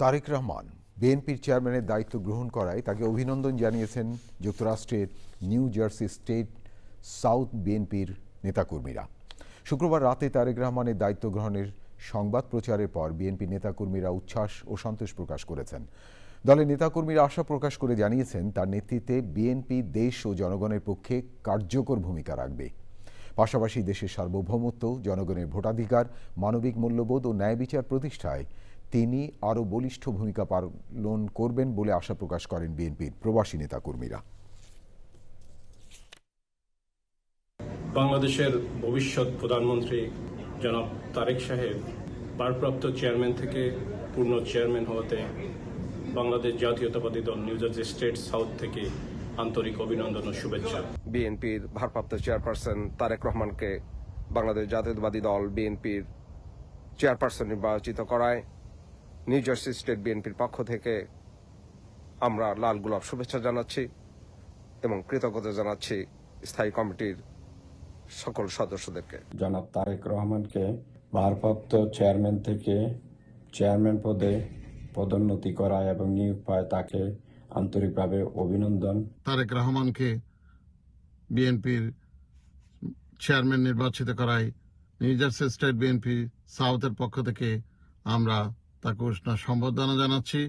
তারেক রহমান, বিএনপির চেয়ারম্যানের দায়িত্ব গ্রহণ করায় তাকে অভিনন্দন জানিয়েছেন যুক্তরাষ্ট্রের নিউ জার্সি স্টেট সাউথ বিএনপির নেতাকর্মীরা। শুক্রবার রাতে তারেক রহমানের দায়িত্ব গ্রহণের সংবাদ প্রচারের পর বিএনপি নেতাকর্মীরা উচ্ছ্বাস ও সন্তোষ প্রকাশ করেছেন। দলের নেতাকর্মীরা আশা প্রকাশ করে জানিয়েছেন, তার নেতৃত্বে বিএনপি দেশ ও জনগণের পক্ষে কার্যকর ভূমিকা রাখবে। পাশাপাশি দেশের সার্বভৌমত্ব, জনগণের ভোটাধিকার, মানবিক মূল্যবোধ ও ন্যায় বিচার প্রতিষ্ঠায় তিনি আরও বলিষ্ঠ ভূমিকা পালন করবেন বলে আশা প্রকাশ করেন বিএনপির প্রবাসী নেতাকর্মীরা। বাংলাদেশের ভবিষ্যৎ প্রধানমন্ত্রী জনাব তারেক সাহেব ভারপ্রাপ্ত চেয়ারম্যান থেকে পূর্ণ চেয়ারম্যান হওয়াতে বাংলাদেশ জাতীয়তাবাদী দল নিউ জার্সি স্টেট সাউথ থেকে আন্তরিক অভিনন্দন ও শুভেচ্ছা। বিএনপির ভারপ্রাপ্ত চেয়ারপারসন তারেক রহমানকে বাংলাদেশ জাতীয়তাবাদী দল বিএনপির চেয়ারপারসন নির্বাচিত করায় নিউ জার্সি স্টেট বিএনপির পক্ষ থেকে আমরা লাল গোলাপ শুভেচ্ছা জানাচ্ছি এবং কৃতজ্ঞতা জানাচ্ছি স্থায়ী কমিটির সকল সদস্যদেরকে। জনাব তারেক রহমানকে ভারপ্রাপ্ত চেয়ারম্যান থেকে চেয়ারম্যান পদে পদোন্নতি করা এবং নিয়োগ পায় তাকে আন্তরিকভাবে অভিনন্দন। তারেক রহমানকে বিএনপির চেয়ারম্যান নির্বাচিত করায় নিউ জার্সি স্টেট বিএনপি সাউথের পক্ষ থেকে আমরা তাকে সম্বর্ধনা জানাচ্ছি।